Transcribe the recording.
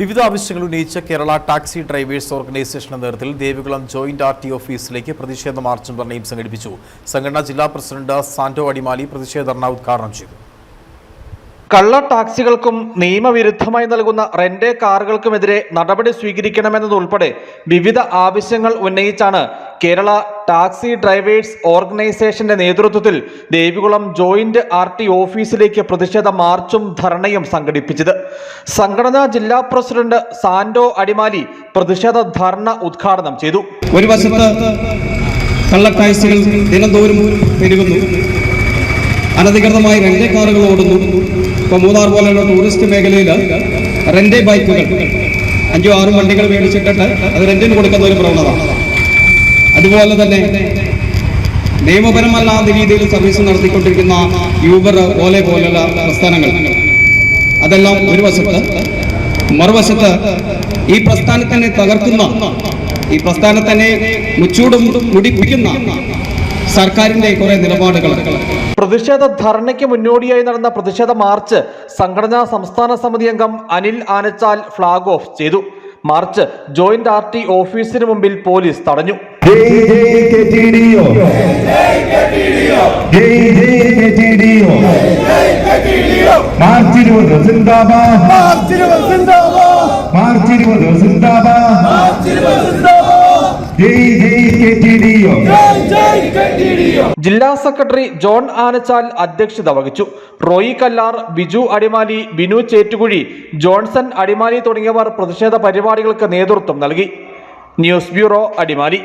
വിവിധ ആവശ്യങ്ങൾ ഉന്നയിച്ച കേരള ടാക്സി ഡ്രൈവേഴ്സ് ഓർഗനൈസേഷന്റെ നേതൃത്വത്തിൽ ദേവികുളം ജോയിന്റ് ആർ ടി ഓഫീസിലേക്ക് പ്രതിഷേധ മാർച്ചും ധർണയും സംഘടിപ്പിച്ചു. സംഘടനാ ജില്ലാ പ്രസിഡന്റ് സാന്റോ അടിമാലി പ്രതിഷേധ ധർണ ഉദ്ഘാടനം ചെയ്തു. കള്ള ടാക്സികൾക്കും നിയമവിരുദ്ധമായി നൽകുന്ന റെന്റ് കാറുകൾക്കുമെതിരെ നടപടി സ്വീകരിക്കണമെന്നതുൾപ്പെടെ വിവിധ ആവശ്യങ്ങൾ ഉന്നയിച്ചാണ് കേരള ടാക്സി ഡ്രൈവേഴ്സ് ഓർഗനൈസേഷന്റെ നേതൃത്വത്തിൽ ദേവികുളം ജോയിന്റ് ആർ ടി ഓഫീസിലേക്ക് പ്രതിഷേധ മാർച്ചും ധർണയും സംഘടിപ്പിച്ചത്. സംഘടനാ ജില്ലാ പ്രസിഡന്റ് സാന്റോ അടിമാലി പ്രതിഷേധ ധർണ ഉദ്ഘാടനം ചെയ്തു. ഒരു വശത്ത് കള്ളക്കാഴ്ചകൾ ദിനംതോറും പെരുകുന്നു. അനധികൃതമായി റെന്റ് കാറുകൾ ഓടുന്നു. ഇപ്പോൾ മൂന്നാർ പോലെയുള്ള ടൂറിസ്റ്റ് മേഖലയിൽ റെന്റ് ബൈക്കുകൾ അഞ്ചോ ആറും വണ്ടികൾ മേടിച്ചിട്ടിട്ട് അത് റെന്റിന് കൊടുക്കുന്ന ഒരു പ്രവണത. അതുപോലെ തന്നെ നിയമപരമല്ലാത്ത രീതിയിൽ സർവീസ് നടത്തിക്കൊണ്ടിരിക്കുന്ന യൂബർ ഓലെ പോലുള്ള പ്രസ്ഥാനങ്ങൾ. അതെല്ലാം ഒരു വശത്ത് മറുവശത്ത് ഈ പ്രസ്ഥാനത്തിനെ തകർക്കുന്ന ഈ പ്രസ്ഥാനത്തിനെ മുച്ചൂടും മുടിപ്പിക്കുന്ന സർക്കാരിന്റെ കുറെ നിലപാടുകൾ. പ്രതിഷേധ ധർണയ്ക്ക് മുന്നോടിയായി നടന്ന പ്രതിഷേധ മാർച്ച് സംഘടനാ സംസ്ഥാന സമിതി അംഗം അനിൽ ആനച്ചാൽ ഫ്ളാഗ് ഓഫ് ചെയ്തു. മാർച്ച് ജോയിന്റ് ആർ ടി ഓഫീസിന് മുമ്പിൽ പോലീസ് തടഞ്ഞു. ജയ് ജയ് ജില്ലാ സെക്രട്ടറി ജോൺ ആനച്ചാൽ അധ്യക്ഷത വഹിച്ചു. റോയി കല്ലാർ ബിജു അടിമാലി ബിനു ചേറ്റുകുഴി ജോൺസൺ അടിമാലി തുടങ്ങിയവർ പ്രതിഷേധ പരിപാടികൾക്ക് നേതൃത്വം നൽകി. News bureau Adimali.